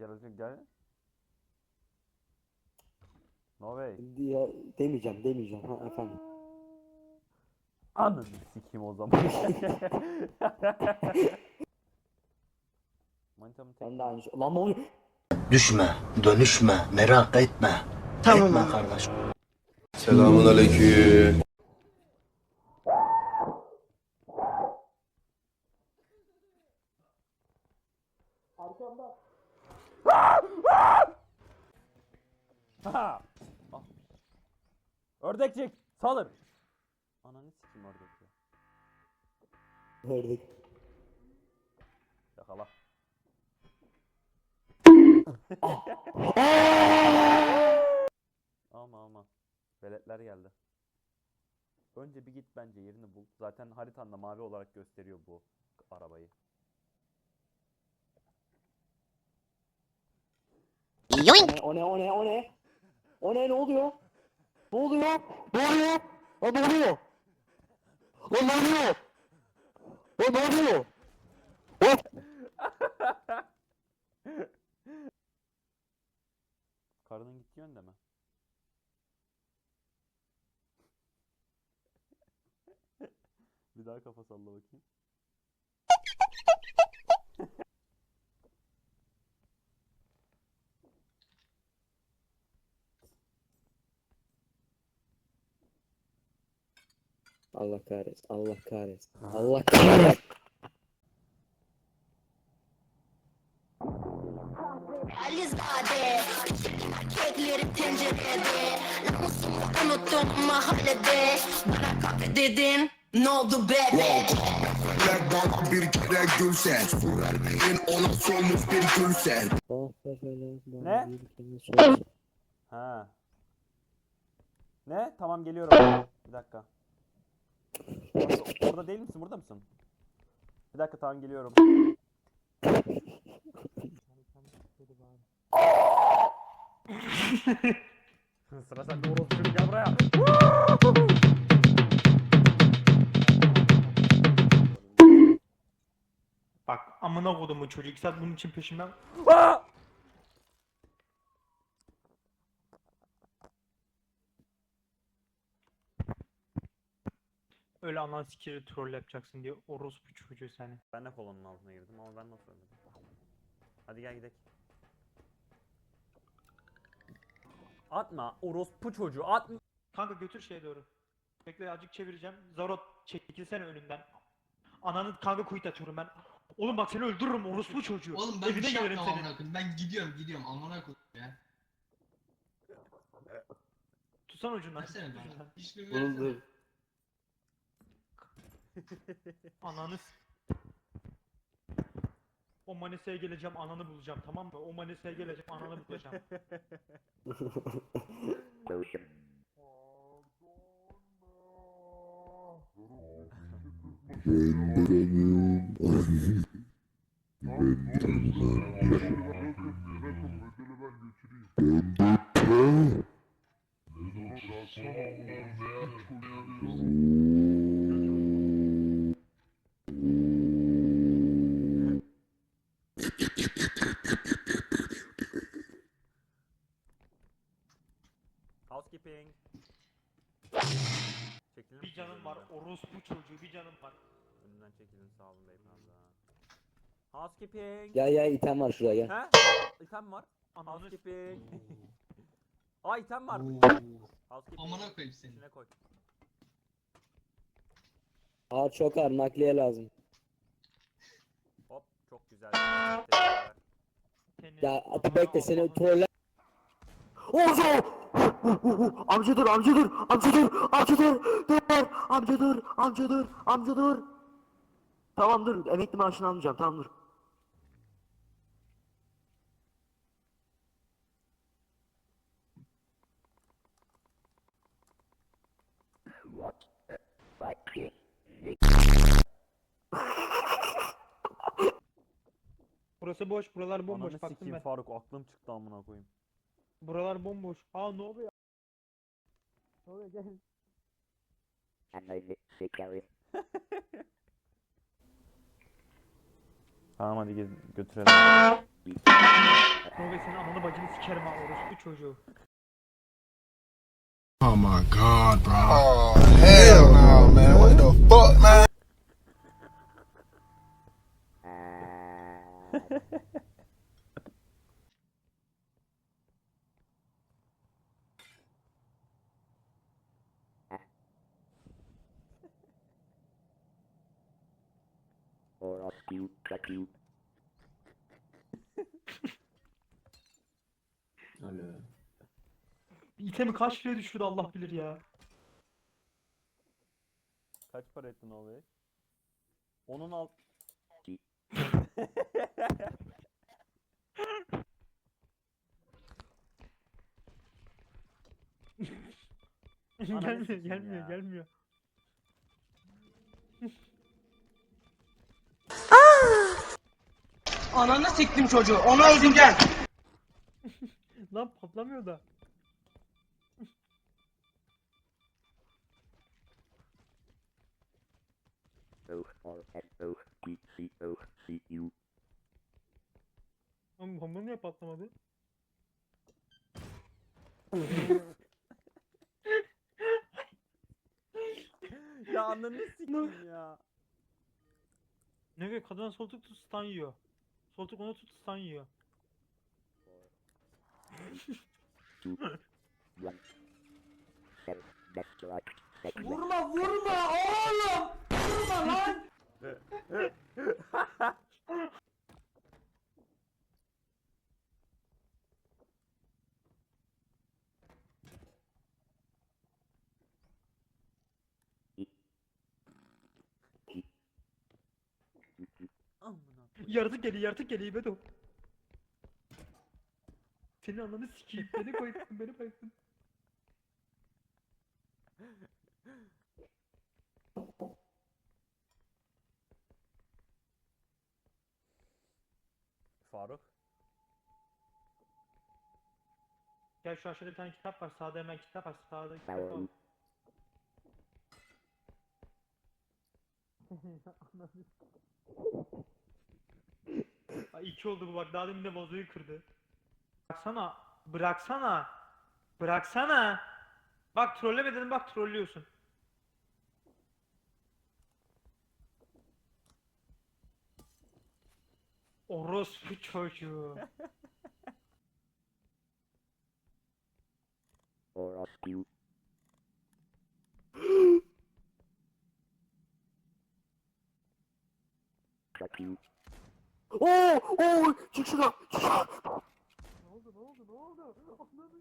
Gel hadi gel. No way. Ya, demeyeceğim demeyeceğim ha efendim. Ananı sikeyim o zaman. Manitamın tek Ben de aynı şey. Lan ne oluyor? Düşme, dönüşme, merak etme. Tamam etme kardeş. Selamun aleyküm. Ha! Ah. Ördekçik salır. Ananı sikeyim ördek ya. Ördek. Yakala. Alma alma. Veletler geldi. Önce bir git bence yerini bul. Zaten haritanda mavi olarak gösteriyor bu arabayı. O ne o ne o ne? O ne ne oluyor? Ne oluyor? Ne oluyor? Lan ne oluyor? Lan ne oluyor? Lan ne oluyor? Karının gittiği yönde mi? bir daha kafa salla bakayım. Allah kahretsin. Allah kahretsin. Allah kahretsin. Alizade Kekleri tencerede Namusumu unuttum mahallede Bana kahve dedin Ne oldu bebe Ver bana bir kere gülsen Vermeyin ona solmuş bir gülsen Ne? Ha. Ne? Tamam geliyorum. Bir dakika. Orada, orada değil misin? Burada mısın? Bir dakika tamam geliyorum. Sıra sende orospu gel buraya. Bak amına kodumu çocuk sen bunun için peşimden Aa! Öyle anan sikeri troll yapacaksın diye orospu çocuğu seni. Ben de kolonun altına girdim ama ben nasıl ölmedim? Hadi gel gidelim. Atma orospu çocuğu atma. Kanka götür şeye doğru. Bekle azıcık çevireceğim. Zarot çekilsene önünden. Ananı kanka kuyut atıyorum ben. Oğlum bak seni öldürürüm orospu çocuğu. Oğlum ben bir Evine şey gelirim yapmam senin. amına koyayım. Ben gidiyorum gidiyorum amına koyayım ya. Tutsan ucundan. Versene bana. Oğlum versene. dur. Ananı s- O Manisa'ya geleceğim ananı bulacağım tamam mı? O Manisa'ya geleceğim ananı bulacağım. Housekeeping. Çekilin bir canım var orospu çocuğu bir canım var. Önümden çekilin sağ olun beyefendi. Housekeeping. Gel gel item var şuraya gel. He? İtem var. Ananı Housekeeping. Aa item var. Housekeeping. Amına koyayım seni. İçine koy. Aa çok ağır nakliye lazım. Hop çok güzel. Teşekkürler. Seni Ya ananı atı bekle seni avradını- trolle. Ozo! Amca dur amca dur amca dur amca dur dur amca dur amca dur amca dur. Tamam dur emekli maaşını almayacağım tamam dur. Burası boş, buralar bomboş. Ananı Baktım sikeyim ben. Faruk aklım çıktı amına koyayım. Buralar bomboş. Aa ne oluyor? Ne oluyor gel. Tamam hadi gez- götürelim. Tövbe senin ananı bacını sikerim ha orospu çocuğu. Oh my god, bro. Oh, hell no, man. What the fuck, man? İtemi kaç liraya düşürdü Allah bilir ya. Kaç para ettin o be? Onun alt... gelmiyor gelmiyor ya. gelmiyor. Ananı siktim çocuğu. Ona öldüm Lan patlamıyor da. Oğlum bomba niye patlamadı? ya ananı sikeyim ya. Ne göre kadına sol tık tut stun yiyor. Sol tık ona tut stun yiyor. vurma vurma oğlum! Vurma lan! Amına Yaratık geliyor yaratık geliyor Bedo. Senin ananı sikeyim. Beni koydun beni koydun. Faruk. Gel şu aşağıda bir tane kitap var. Sağda hemen kitap var. Sağda kitap var. Ay iki oldu bu bak. Daha demin de vazoyu kırdı. Bıraksana. Bıraksana. Bıraksana. Bak trolleme dedim bak trollüyorsun. Orospu çocuğu. Oo, oo, çık şuradan, çık şuradan. Ne oldu, ne oldu, ne oldu? Anladım.